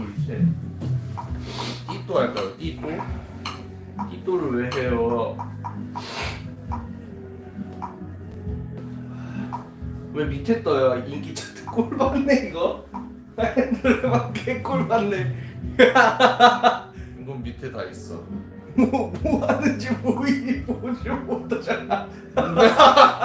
둘셋 띠또 할까요? 띠또? 띠또를 왜 해요? 왜 밑에 떠요? 인기 차트 꼴 받네 이거? 개꼴 받네 이건 밑에 다 있어 뭐, 뭐 하는지 보이니 보지 못하잖아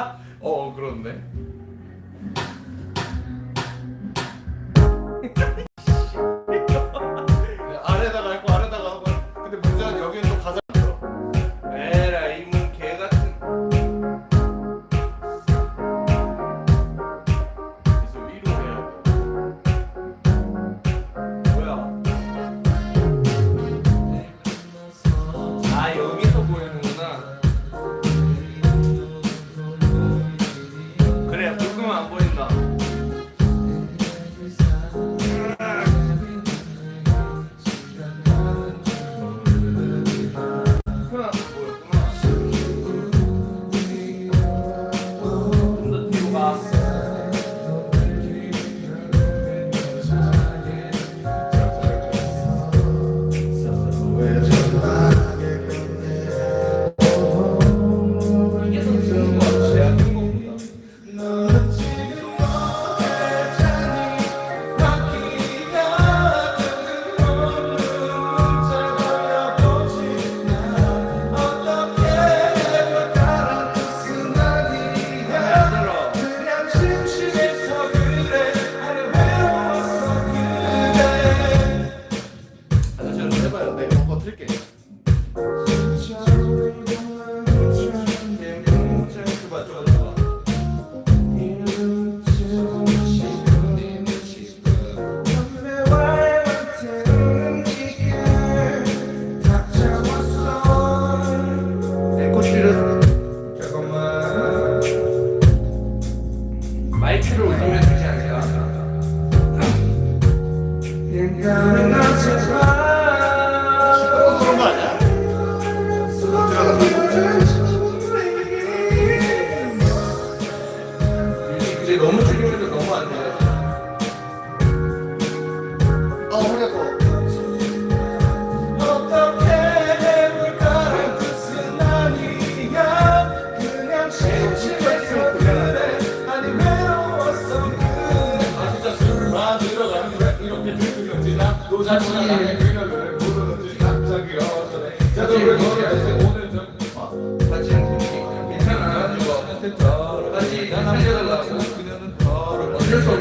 不是因为这个头发才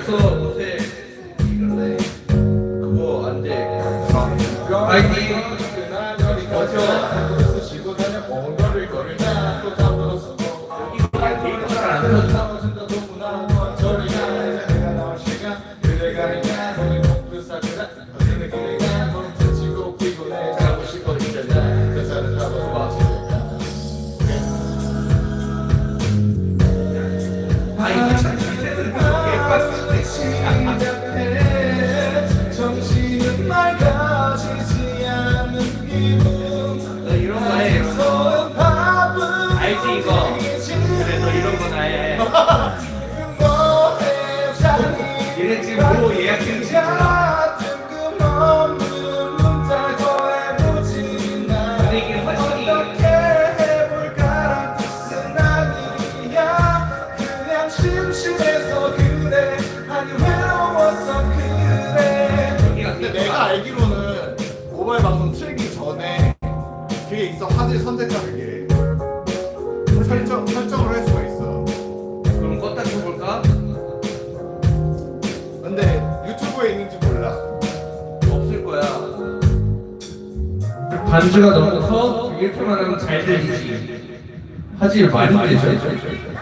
벌써 가지 선택하는 게 설정, 설정을 할 수가 있어. 그럼 껐다 켜볼까? 근데 유튜브에 있는지 몰라. 없을 거야. 반주가 너무 커? 이렇게만 하면 잘 들리지. 하지 말이 되죠.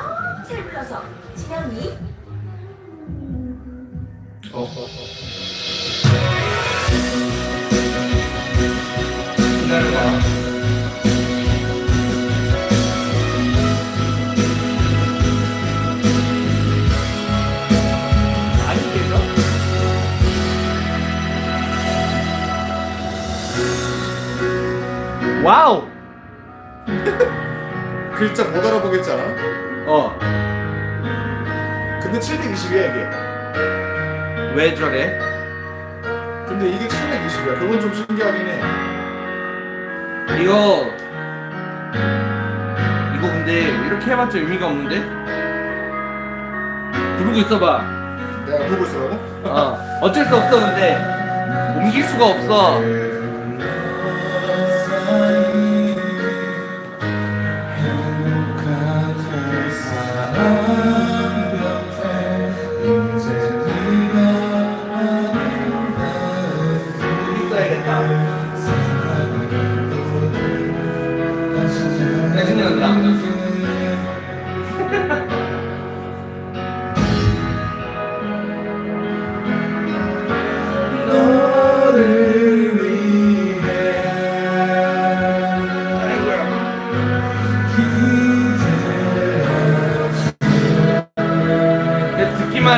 글자 못 알아보겠잖아. 어. 근데 720이야 이게. 왜 저래? 근데 이게 720이야. 그건 좀 신기하긴 해. 이거 이거 근데 이렇게 해봤자 의미가 없는데? 부르고 있어봐. 내가 보고 있으라고? 어. 어쩔 수 없어 근데 옮길 수가 없어. 네.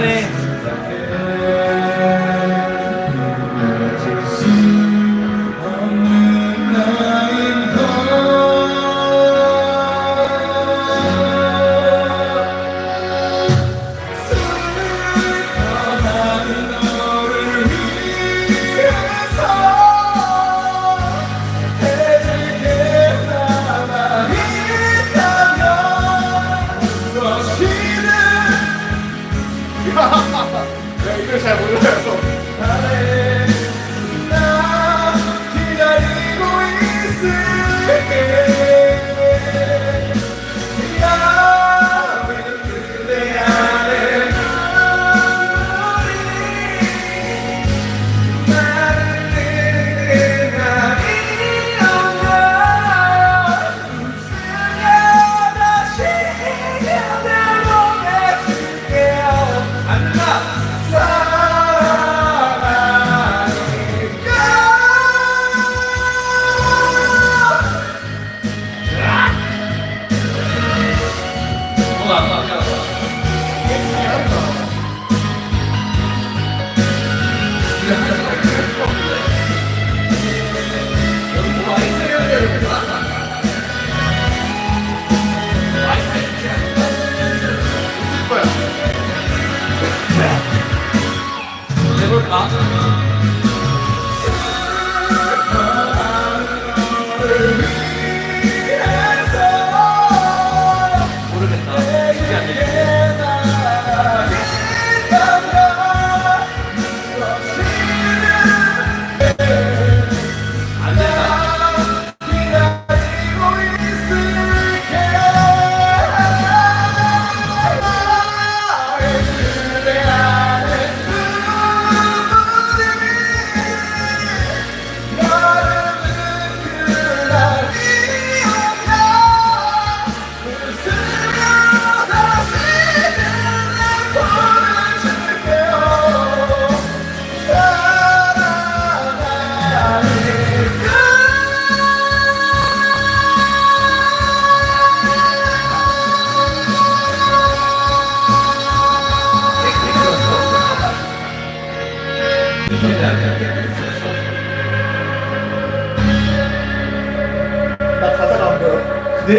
그 해볼까? 모르겠다.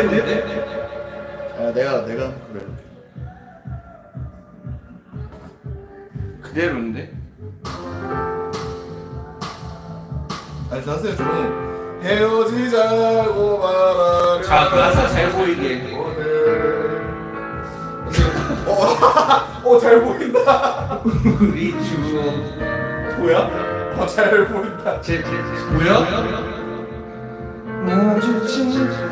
아, 내가 내가 그래. 그대로인데? 아니 저는 헤어지자고 말하려. 자, 그 가사 잘 보이게. 오늘. 어, 어, 잘 보인다. 우리 추억. 뭐야? 어, 잘 보인다. 제, 제, 제, 보여? 손을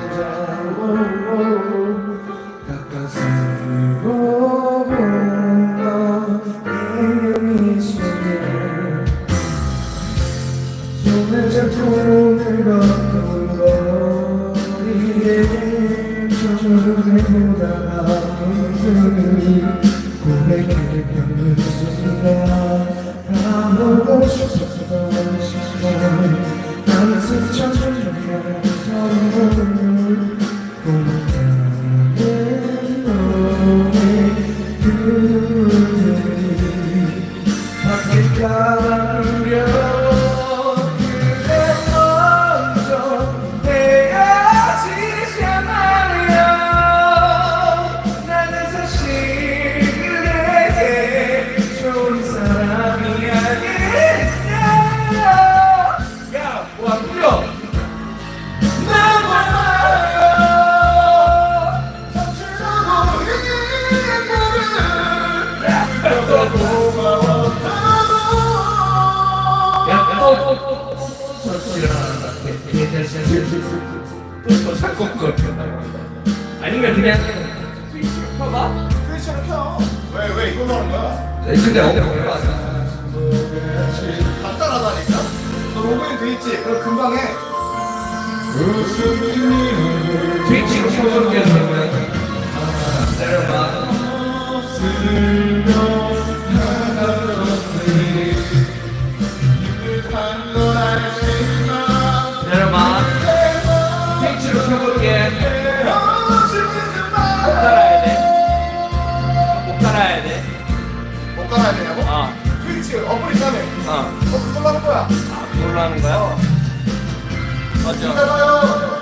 밖에 가 또 자꾸 걸 아니면 그냥 켜봐 켜. 왜, 왜 이걸로 하는 거야? 근데 어려워 간단하다니까? 너 로그인 돼 있지? 그럼 금방 해. 트위치로 켜볼게 그러면 내려봐 내려봐 트위치로 켜볼게 못 따라야 돼 못 따라야 돼못 깔아야 되냐고? 어, 트위치 어플 있다며. 어. 어, 그걸로 하는 거야. 뭘로 하는 거야? 맞아 기다려요.